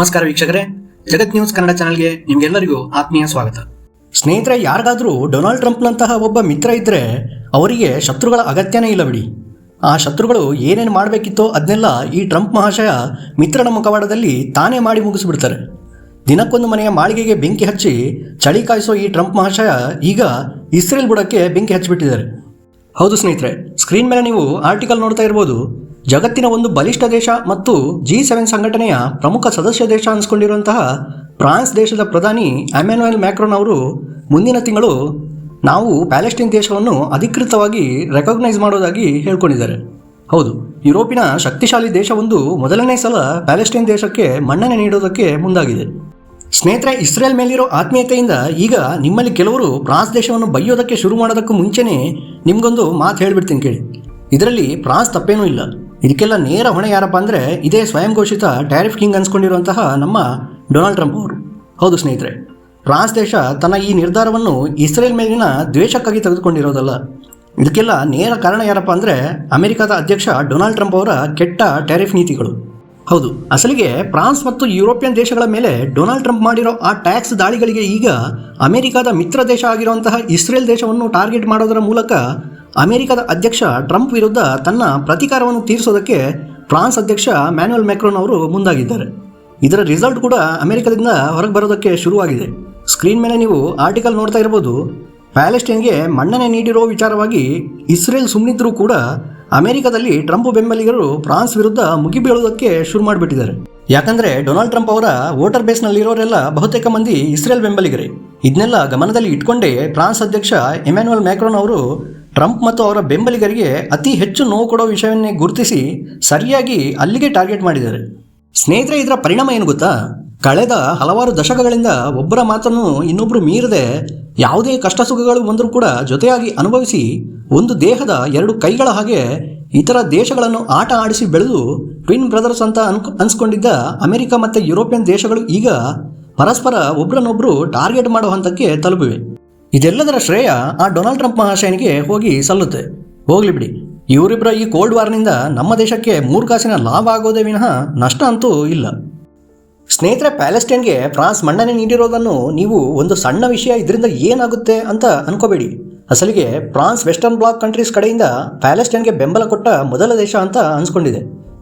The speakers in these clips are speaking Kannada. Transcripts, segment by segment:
ನಮಸ್ಕಾರ ವೀಕ್ಷಕರೇ. ಜಗತ್ ನ್ಯೂಸ್ ಕನ್ನಡ ಚಾನೆಲ್ಗೆ ನಿಮ್ಗೆಲ್ಲರಿಗೂ ಆತ್ಮೀಯ ಸ್ವಾಗತ. ಸ್ನೇಹಿತರೆ, ಯಾರಿಗಾದ್ರೂ ಡೊನಾಲ್ಡ್ ಟ್ರಂಪ್ನಂತಹ ಒಬ್ಬ ಮಿತ್ರ ಇದ್ದರೆ ಅವರಿಗೆ ಶತ್ರುಗಳ ಅಗತ್ಯನೇ ಇಲ್ಲ ಬಿಡಿ. ಆ ಶತ್ರುಗಳು ಏನೇನು ಮಾಡಬೇಕಿತ್ತೋ ಅದನ್ನೆಲ್ಲ ಈ ಟ್ರಂಪ್ ಮಹಾಶಯ ಮಿತ್ರನ ಮುಖವಾಡದಲ್ಲಿ ತಾನೇ ಮಾಡಿ ಮುಗಿಸ್ಬಿಡ್ತಾರೆ. ದಿನಕ್ಕೊಂದು ಮನೆಯ ಮಾಳಿಗೆಗೆ ಬೆಂಕಿ ಹಚ್ಚಿ ಚಳಿ ಕಾಯಿಸೋ ಈ ಟ್ರಂಪ್ ಮಹಾಶಯ ಈಗ ಇಸ್ರೇಲ್ ಬುಡಕ್ಕೆ ಬೆಂಕಿ ಹಚ್ಚಿಬಿಟ್ಟಿದ್ದಾರೆ. ಹೌದು ಸ್ನೇಹಿತರೆ, ಸ್ಕ್ರೀನ್ ಮೇಲೆ ನೀವು ಆರ್ಟಿಕಲ್ ನೋಡ್ತಾ ಇರ್ಬೋದು. ಜಗತ್ತಿನ ಒಂದು ಬಲಿಷ್ಠ ದೇಶ ಮತ್ತು ಜಿ ಸೆವೆನ್ ಸಂಘಟನೆಯ ಪ್ರಮುಖ ಸದಸ್ಯ ದೇಶ ಅನ್ಸ್ಕೊಂಡಿರುವಂತಹ ಫ್ರಾನ್ಸ್ ದೇಶದ ಪ್ರಧಾನಿ ಅಮ್ಯಾನುಯಲ್ ಮ್ಯಾಕ್ರೋನ್ ಅವರು ಮುಂದಿನ ತಿಂಗಳು ನಾವು ಪ್ಯಾಲೆಸ್ಟೈನ್ ದೇಶವನ್ನು ಅಧಿಕೃತವಾಗಿ ರೆಕಗ್ನೈಸ್ ಮಾಡೋದಾಗಿ ಹೇಳ್ಕೊಂಡಿದ್ದಾರೆ. ಹೌದು, ಯುರೋಪಿನ ಶಕ್ತಿಶಾಲಿ ದೇಶವೊಂದು ಮೊದಲನೇ ಸಲ ಪ್ಯಾಲೆಸ್ಟೈನ್ ದೇಶಕ್ಕೆ ಮನ್ನಣೆ ನೀಡೋದಕ್ಕೆ ಮುಂದಾಗಿದೆ. ಸ್ನೇಹಿತರೆ, ಇಸ್ರೇಲ್ ಮೇಲಿರೋ ಆತ್ಮೀಯತೆಯಿಂದ ಈಗ ನಿಮ್ಮಲ್ಲಿ ಕೆಲವರು ಫ್ರಾನ್ಸ್ ದೇಶವನ್ನು ಬೈಯೋದಕ್ಕೆ ಶುರು ಮಾಡೋದಕ್ಕೂ ಮುಂಚೆನೇ ನಿಮ್ಗೊಂದು ಮಾತು ಹೇಳಿಬಿಡ್ತೀನಿ ಕೇಳಿ. ಇದರಲ್ಲಿ ಫ್ರಾನ್ಸ್ ತಪ್ಪೇನೂ ಇಲ್ಲ. ಇದಕ್ಕೆಲ್ಲ ನೇರ ಹೊಣೆ ಯಾರಪ್ಪ ಅಂದರೆ ಇದೇ ಸ್ವಯಂ ಘೋಷಿತ ಟ್ಯಾರಿಫ್ ಕಿಂಗ್ ಅನ್ಸ್ಕೊಂಡಿರುವಂತಹ ನಮ್ಮ ಡೊನಾಲ್ಡ್ ಟ್ರಂಪ್ ಅವರು. ಹೌದು ಸ್ನೇಹಿತರೆ ಫ್ರಾನ್ಸ್ ದೇಶ ತನ್ನ ಈ ನಿರ್ಧಾರವನ್ನು ಇಸ್ರೇಲ್ ಮೇಲಿನ ದ್ವೇಷಕ್ಕಾಗಿ ತೆಗೆದುಕೊಂಡಿರೋದಲ್ಲ. ಇದಕ್ಕೆಲ್ಲ ನೇರ ಕಾರಣ ಯಾರಪ್ಪ ಅಂದರೆ ಅಮೆರಿಕದ ಅಧ್ಯಕ್ಷ ಡೊನಾಲ್ಡ್ ಟ್ರಂಪ್ ಅವರ ಕೆಟ್ಟ ಟ್ಯಾರಿಫ್ ನೀತಿಗಳು. ಹೌದು, ಅಸಲಿಗೆ ಫ್ರಾನ್ಸ್ ಮತ್ತು ಯುರೋಪಿಯನ್ ದೇಶಗಳ ಮೇಲೆ ಡೊನಾಲ್ಡ್ ಟ್ರಂಪ್ ಮಾಡಿರೋ ಆ ಟ್ಯಾಕ್ಸ್ ದಾಳಿಗಳಿಗೆ ಈಗ ಅಮೆರಿಕದ ಮಿತ್ರ ದೇಶ ಆಗಿರುವಂತಹ ಇಸ್ರೇಲ್ ದೇಶವನ್ನು ಟಾರ್ಗೆಟ್ ಮಾಡೋದರ ಮೂಲಕ ಅಮೆರಿಕದ ಅಧ್ಯಕ್ಷ ಟ್ರಂಪ್ ವಿರುದ್ಧ ತನ್ನ ಪ್ರತೀಕಾರವನ್ನು ತೀರಿಸೋದಕ್ಕೆ ಫ್ರಾನ್ಸ್ ಅಧ್ಯಕ್ಷ ಮ್ಯಾನ್ಯುಯಲ್ ಮ್ಯಾಕ್ರೋನ್ ಅವರು ಮುಂದಾಗಿದ್ದಾರೆ. ಇದರ ರಿಸಲ್ಟ್ ಕೂಡ ಅಮೆರಿಕದಿಂದ ಹೊರಗೆ ಬರೋದಕ್ಕೆ ಶುರುವಾಗಿದೆ. ಸ್ಕ್ರೀನ್ ಮೇಲೆ ನೀವು ಆರ್ಟಿಕಲ್ ನೋಡ್ತಾ ಇರ್ಬೋದು ಪ್ಯಾಲೆಸ್ಟೈನ್ಗೆ ಮನ್ನಣೆ ನೀಡಿರೋ ವಿಚಾರವಾಗಿ ಇಸ್ರೇಲ್ ಸುಮ್ಮನಿದ್ರೂ ಕೂಡ ಅಮೆರಿಕದಲ್ಲಿ ಟ್ರಂಪ್ ಬೆಂಬಲಿಗರು ಫ್ರಾನ್ಸ್ ವಿರುದ್ಧ ಮುಗಿಬೀಳೋದಕ್ಕೆ ಶುರು ಮಾಡಿಬಿಟ್ಟಿದ್ದಾರೆ. ಯಾಕಂದ್ರೆ ಡೊನಾಲ್ಡ್ ಟ್ರಂಪ್ ಅವರ ವೋಟರ್ ಬೇಸ್ನಲ್ಲಿರೋರೆಲ್ಲ ಬಹುತೇಕ ಮಂದಿ ಇಸ್ರೇಲ್ ಬೆಂಬಲಿಗರೇ. ಇದನ್ನೆಲ್ಲ ಗಮನದಲ್ಲಿ ಇಟ್ಕೊಂಡೇ ಫ್ರಾನ್ಸ್ ಅಧ್ಯಕ್ಷ ಎಮ್ಯಾನ್ಯುಯಲ್ ಮ್ಯಾಕ್ರೋನ್ ಅವರು ಟ್ರಂಪ್ ಮತ್ತು ಅವರ ಬೆಂಬಲಿಗರಿಗೆ ಅತಿ ಹೆಚ್ಚು ನೋವು ಕೊಡೋ ವಿಷಯವನ್ನೇ ಗುರುತಿಸಿ ಸರಿಯಾಗಿ ಅಲ್ಲಿಗೆ ಟಾರ್ಗೆಟ್ ಮಾಡಿದ್ದಾರೆ. ಸ್ನೇಹಿತರೆ, ಇದರ ಪರಿಣಾಮ ಏನು ಗೊತ್ತಾ? ಕಳೆದ ಹಲವಾರು ದಶಕಗಳಿಂದ ಒಬ್ಬರ ಮಾತನ್ನು ಇನ್ನೊಬ್ಬರು ಮೀರದೆ ಯಾವುದೇ ಕಷ್ಟ ಸುಖಗಳು ಬಂದರೂ ಕೂಡ ಜೊತೆಯಾಗಿ ಅನುಭವಿಸಿ ಒಂದು ದೇಹದ ಎರಡು ಕೈಗಳ ಹಾಗೆ ಇತರ ದೇಶಗಳನ್ನು ಆಟ ಆಡಿಸಿ ಬೆಳೆದು ಟ್ವಿನ್ ಬ್ರದರ್ಸ್ ಅಂತ ಅನ್ ಅನ್ಸ್ಕೊಂಡಿದ್ದ ಅಮೆರಿಕ ಮತ್ತು ಯುರೋಪಿಯನ್ ದೇಶಗಳು ಈಗ ಪರಸ್ಪರ ಒಬ್ಬರನ್ನೊಬ್ಬರು ಟಾರ್ಗೆಟ್ ಮಾಡೋ ಹಂತಕ್ಕೆ ತಲುಪಿವೆ. ಇದೆಲ್ಲದರ ಶ್ರೇಯ ಆ ಡೊನಾಲ್ಡ್ ಟ್ರಂಪ್ ಮಹಾಶಯನಿಗೆ ಹೋಗಿ ಸಲ್ಲುತ್ತೆ. ಹೋಗ್ಲಿ ಬಿಡಿ. ಇವರಿಬ್ಬರ ಈ ಕೋಲ್ಡ್ ವಾರ್ನಿಂದ ನಮ್ಮ ದೇಶಕ್ಕೆ ಮೂರು ಕಾಸಿನ ಲಾಭ ಆಗೋದೇ ವಿನಃ ನಷ್ಟ ಅಂತೂ ಇಲ್ಲ. ಸ್ನೇಹಿತರೆ, ಪ್ಯಾಲೆಸ್ಟೈನ್ಗೆ ಫ್ರಾನ್ಸ್ ಮನ್ನಣೆ ನೀಡಿರೋದನ್ನು ನೀವು ಒಂದು ಸಣ್ಣ ವಿಷಯ ಇದರಿಂದ ಏನಾಗುತ್ತೆ ಅಂತ ಅನ್ಕೋಬೇಡಿ. ಅಸಲಿಗೆ ಫ್ರಾನ್ಸ್ ವೆಸ್ಟರ್ನ್ ಬ್ಲಾಕ್ ಕಂಟ್ರೀಸ್ ಕಡೆಯಿಂದ ಪ್ಯಾಲೆಸ್ಟೈನ್ಗೆ ಬೆಂಬಲ ಕೊಟ್ಟ ಮೊದಲ ದೇಶ ಅಂತ ಅನ್ಸ್ಕೊಂಡಿದೆ.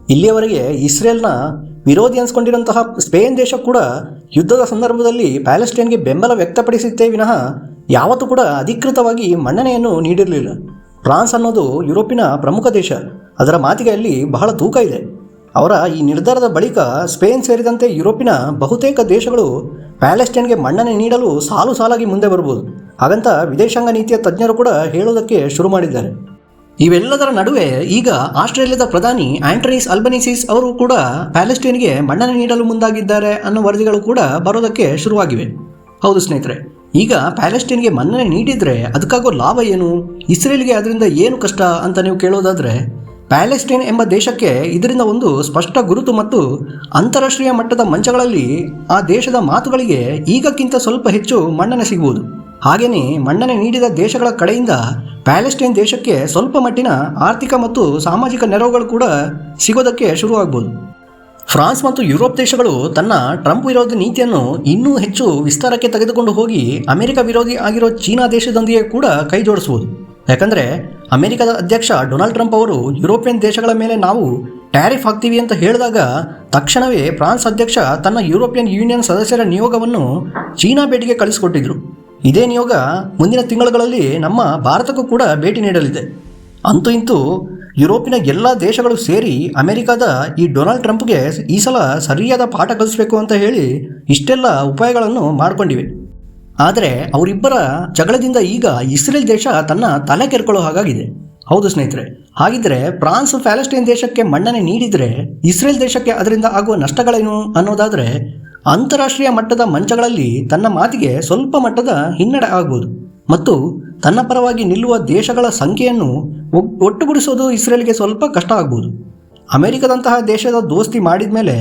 ಇಲ್ಲಿಯವರೆಗೆ ಇಸ್ರೇಲ್ನ ವಿರೋಧಿ ಅನ್ಸ್ಕೊಂಡಿರುವಂತಹ ಸ್ಪೇನ್ ದೇಶ ಕೂಡ ಯುದ್ಧದ ಸಂದರ್ಭದಲ್ಲಿ ಪ್ಯಾಲೆಸ್ಟೈನ್ಗೆ ಬೆಂಬಲ ವ್ಯಕ್ತಪಡಿಸುತ್ತೆ ವಿನಃ ಯಾವತ್ತೂ ಕೂಡ ಅಧಿಕೃತವಾಗಿ ಮನ್ನಣೆಯನ್ನು ನೀಡಿರಲಿಲ್ಲ. ಫ್ರಾನ್ಸ್ ಅನ್ನೋದು ಯುರೋಪಿನ ಪ್ರಮುಖ ದೇಶ. ಅದರ ಮಾತಿಗೆ ಅಲ್ಲಿ ಬಹಳ ತೂಕ ಇದೆ. ಅವರ ಈ ನಿರ್ಧಾರದ ಬಳಿಕ ಸ್ಪೇನ್ ಸೇರಿದಂತೆ ಯುರೋಪಿನ ಬಹುತೇಕ ದೇಶಗಳು ಪ್ಯಾಲೆಸ್ಟೈನ್ಗೆ ಮನ್ನಣೆ ನೀಡಲು ಸಾಲು ಸಾಲಾಗಿ ಮುಂದೆ ಬರ್ಬೋದು ಹಾಗಂತ ವಿದೇಶಾಂಗ ನೀತಿಯ ತಜ್ಞರು ಕೂಡ ಹೇಳೋದಕ್ಕೆ ಶುರು ಮಾಡಿದ್ದಾರೆ. ಇವೆಲ್ಲದರ ನಡುವೆ ಈಗ ಆಸ್ಟ್ರೇಲಿಯಾದ ಪ್ರಧಾನಿ ಆಂಟನೀಸ್ ಅಲ್ಬನಿಸಿಸ್ ಅವರು ಕೂಡ ಪ್ಯಾಲೆಸ್ಟೈನ್ಗೆ ಮನ್ನಣೆ ನೀಡಲು ಮುಂದಾಗಿದ್ದಾರೆ ಅನ್ನೋ ವರದಿಗಳು ಕೂಡ ಬರೋದಕ್ಕೆ ಶುರುವಾಗಿವೆ. ಹೌದು ಸ್ನೇಹಿತರೆ ಈಗ ಪ್ಯಾಲೆಸ್ಟೀನ್ಗೆ ಮನ್ನಣೆ ನೀಡಿದರೆ ಅದಕ್ಕಾಗೋ ಲಾಭ ಏನು? ಇಸ್ರೇಲ್ಗೆ ಅದರಿಂದ ಏನು ಕಷ್ಟ ಅಂತ ನೀವು ಕೇಳೋದಾದರೆ, ಪ್ಯಾಲೆಸ್ಟೈನ್ ಎಂಬ ದೇಶಕ್ಕೆ ಇದರಿಂದ ಒಂದು ಸ್ಪಷ್ಟ ಗುರುತು ಮತ್ತು ಅಂತಾರಾಷ್ಟ್ರೀಯ ಮಟ್ಟದ ಮಂಚಗಳಲ್ಲಿ ಆ ದೇಶದ ಮಾತುಗಳಿಗೆ ಈಗಕ್ಕಿಂತ ಸ್ವಲ್ಪ ಹೆಚ್ಚು ಮನ್ನಣೆ ಸಿಗುವುದು. ಹಾಗೆಯೇ ಮನ್ನಣೆ ನೀಡಿದ ದೇಶಗಳ ಕಡೆಯಿಂದ ಪ್ಯಾಲೆಸ್ಟೈನ್ ದೇಶಕ್ಕೆ ಸ್ವಲ್ಪ ಮಟ್ಟಿನ ಆರ್ಥಿಕ ಮತ್ತು ಸಾಮಾಜಿಕ ನೆರವುಗಳು ಕೂಡ ಸಿಗೋದಕ್ಕೆ ಶುರುವಾಗ್ಬೋದು. ಫ್ರಾನ್ಸ್ ಮತ್ತು ಯುರೋಪ್ ದೇಶಗಳು ತನ್ನ ಟ್ರಂಪ್ ವಿರೋಧಿ ನೀತಿಯನ್ನು ಇನ್ನೂ ಹೆಚ್ಚು ವಿಸ್ತಾರಕ್ಕೆ ತೆಗೆದುಕೊಂಡು ಹೋಗಿ ಅಮೆರಿಕ ವಿರೋಧಿ ಆಗಿರೋ ಚೀನಾ ದೇಶದೊಂದಿಗೆ ಕೂಡ ಕೈ ಜೋಡಿಸುವುದು ಯಾಕಂದರೆ ಅಮೆರಿಕದ ಅಧ್ಯಕ್ಷ ಡೊನಾಲ್ಡ್ ಟ್ರಂಪ್ ಅವರು ಯುರೋಪಿಯನ್ ದೇಶಗಳ ಮೇಲೆ ನಾವು ಟ್ಯಾರಿಫ್ ಹಾಕ್ತೀವಿ ಅಂತ ಹೇಳಿದಾಗ ತಕ್ಷಣವೇ ಫ್ರಾನ್ಸ್ ಅಧ್ಯಕ್ಷ ತನ್ನ ಯುರೋಪಿಯನ್ ಯೂನಿಯನ್ ಸದಸ್ಯರ ನಿಯೋಗವನ್ನು ಚೀನಾ ಭೇಟಿಗೆ ಕಳಿಸಿಕೊಟ್ಟಿದ್ರು. ಇದೇ ನಿಯೋಗ ಮುಂದಿನ ತಿಂಗಳುಗಳಲ್ಲಿ ನಮ್ಮ ಭಾರತಕ್ಕೂ ಕೂಡ ಭೇಟಿ ನೀಡಲಿದೆ. ಅಂತೂ ಇಂತೂ ಯುರೋಪಿನ ಎಲ್ಲ ದೇಶಗಳು ಸೇರಿ ಅಮೆರಿಕದ ಈ ಡೊನಾಲ್ಡ್ ಟ್ರಂಪ್ಗೆ ಈ ಸಲ ಸರಿಯಾದ ಪಾಠ ಕಲಿಸ್ಬೇಕು ಅಂತ ಹೇಳಿ ಇಷ್ಟೆಲ್ಲ ಉಪಾಯಗಳನ್ನು ಮಾಡಿಕೊಂಡಿವೆ. ಆದರೆ ಅವರಿಬ್ಬರ ಜಗಳದಿಂದ ಈಗ ಇಸ್ರೇಲ್ ದೇಶ ತನ್ನ ತಲೆ ಕೆರ್ಕೊಳ್ಳೋ ಹಾಗಾಗಿದೆ. ಹೌದು ಸ್ನೇಹಿತರೆ, ಹಾಗಿದ್ರೆ ಫ್ರಾನ್ಸ್ ಪ್ಯಾಲೆಸ್ಟೈನ್ ದೇಶಕ್ಕೆ ಮನ್ನಣೆ ನೀಡಿದರೆ ಇಸ್ರೇಲ್ ದೇಶಕ್ಕೆ ಅದರಿಂದ ಆಗುವ ನಷ್ಟಗಳೇನು ಅನ್ನೋದಾದರೆ ಅಂತಾರಾಷ್ಟ್ರೀಯ ಮಟ್ಟದ ಮಂಚಗಳಲ್ಲಿ ತನ್ನ ಮಾತಿಗೆ ಸ್ವಲ್ಪ ಮಟ್ಟದ ಹಿನ್ನಡೆ ಆಗ್ಬೋದು. ಮತ್ತು ತನ್ನ ಪರವಾಗಿ ನಿಲ್ಲುವ ದೇಶಗಳ ಸಂಖ್ಯೆಯನ್ನು ಒಟ್ಟುಗೂಡಿಸೋದು ಇಸ್ರೇಲ್ಗೆ ಸ್ವಲ್ಪ ಕಷ್ಟ ಆಗ್ಬೋದು. ಅಮೆರಿಕದಂತಹ ದೇಶದ ದೋಸ್ತಿ ಮಾಡಿದ ಮೇಲೆ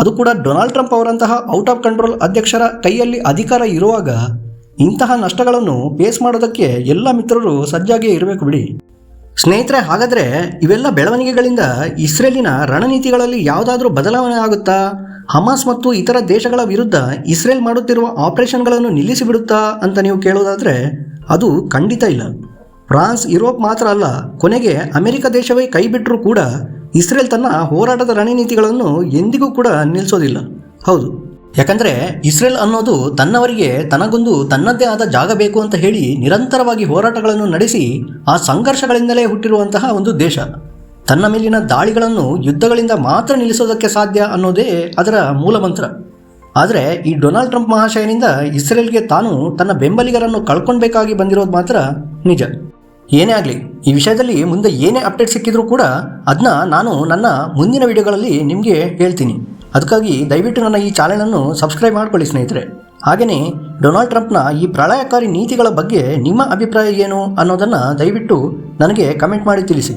ಅದು ಕೂಡ ಡೊನಾಲ್ಡ್ ಟ್ರಂಪ್ ಅವರಂತಹ ಔಟ್ ಆಫ್ ಕಂಟ್ರೋಲ್ ಅಧ್ಯಕ್ಷರ ಕೈಯಲ್ಲಿ ಅಧಿಕಾರ ಇರುವಾಗ ಇಂತಹ ನಷ್ಟಗಳನ್ನು ಫೇಸ್ ಮಾಡೋದಕ್ಕೆ ಎಲ್ಲ ಮಿತ್ರರು ಸಜ್ಜಾಗಿಯೇ ಇರಬೇಕು ಬಿಡಿ. ಸ್ನೇಹಿತರೆ, ಹಾಗಾದರೆ ಇವೆಲ್ಲ ಬೆಳವಣಿಗೆಗಳಿಂದ ಇಸ್ರೇಲಿನ ರಣನೀತಿಗಳಲ್ಲಿ ಯಾವುದಾದ್ರೂ ಬದಲಾವಣೆ ಆಗುತ್ತಾ? ಹಮಾಸ್ ಮತ್ತು ಇತರ ದೇಶಗಳ ವಿರುದ್ಧ ಇಸ್ರೇಲ್ ಮಾಡುತ್ತಿರುವ ಆಪರೇಷನ್ಗಳನ್ನು ನಿಲ್ಲಿಸಿಬಿಡುತ್ತಾ ಅಂತ ನೀವು ಕೇಳೋದಾದರೆ ಅದು ಖಂಡಿತ ಇಲ್ಲ. ಫ್ರಾನ್ಸ್, ಯುರೋಪ್ ಮಾತ್ರ ಅಲ್ಲ, ಕೊನೆಗೆ ಅಮೆರಿಕ ದೇಶವೇ ಕೈ ಬಿಟ್ಟರೂ ಕೂಡ ಇಸ್ರೇಲ್ ತನ್ನ ಹೋರಾಟದ ರಣನೀತಿಗಳನ್ನು ಎಂದಿಗೂ ಕೂಡ ನಿಲ್ಲಿಸೋದಿಲ್ಲ ಹೌದು. ಯಾಕಂದರೆ ಇಸ್ರೇಲ್ ಅನ್ನೋದು ತನ್ನವರಿಗೆ ತನಗೊಂದು ತನ್ನದೇ ಆದ ಜಾಗ ಬೇಕು ಅಂತ ಹೇಳಿ ನಿರಂತರವಾಗಿ ಹೋರಾಟಗಳನ್ನು ನಡೆಸಿ ಆ ಸಂಘರ್ಷಗಳಿಂದಲೇ ಹುಟ್ಟಿರುವಂತಹ ಒಂದು ದೇಶ. ತನ್ನ ಮೇಲಿನ ದಾಳಿಗಳನ್ನು ಯುದ್ಧಗಳಿಂದ ಮಾತ್ರ ನಿಲ್ಲಿಸೋದಕ್ಕೆ ಸಾಧ್ಯ ಅನ್ನೋದೇ ಅದರ ಮೂಲ ಮಂತ್ರ. ಆದರೆ ಈ ಡೊನಾಲ್ಡ್ ಟ್ರಂಪ್ ಮಹಾಶಯನಿಂದ ಇಸ್ರೇಲ್ಗೆ ತಾನು ತನ್ನ ಬೆಂಬಲಿಗರನ್ನು ಕಳ್ಕೊಳ್ಬೇಕಾಗಿ ಬಂದಿರೋದು ಮಾತ್ರ ನಿಜ. ಏನೇ ಆಗಲಿ, ಈ ವಿಷಯದಲ್ಲಿ ಮುಂದೆ ಏನೇ ಅಪ್ಡೇಟ್ ಸಿಕ್ಕಿದ್ರೂ ಕೂಡ ಅದನ್ನ ನಾನು ನನ್ನ ಮುಂದಿನ ವಿಡಿಯೋಗಳಲ್ಲಿ ನಿಮಗೆ ಹೇಳ್ತೀನಿ. ಅದಕ್ಕಾಗಿ ದಯವಿಟ್ಟು ನನ್ನ ಈ ಚಾನೆಲನ್ನು ಸಬ್ಸ್ಕ್ರೈಬ್ ಮಾಡ್ಕೊಳ್ಳಿ ಸ್ನೇಹಿತರೆ. ಹಾಗೆಯೇ ಡೊನಾಲ್ಡ್ ಟ್ರಂಪ್ನ ಈ ಪ್ರಳಯಕಾರಿ ನೀತಿಗಳ ಬಗ್ಗೆ ನಿಮ್ಮ ಅಭಿಪ್ರಾಯ ಏನು ಅನ್ನೋದನ್ನು ದಯವಿಟ್ಟು ನನಗೆ ಕಮೆಂಟ್ ಮಾಡಿ ತಿಳಿಸಿ.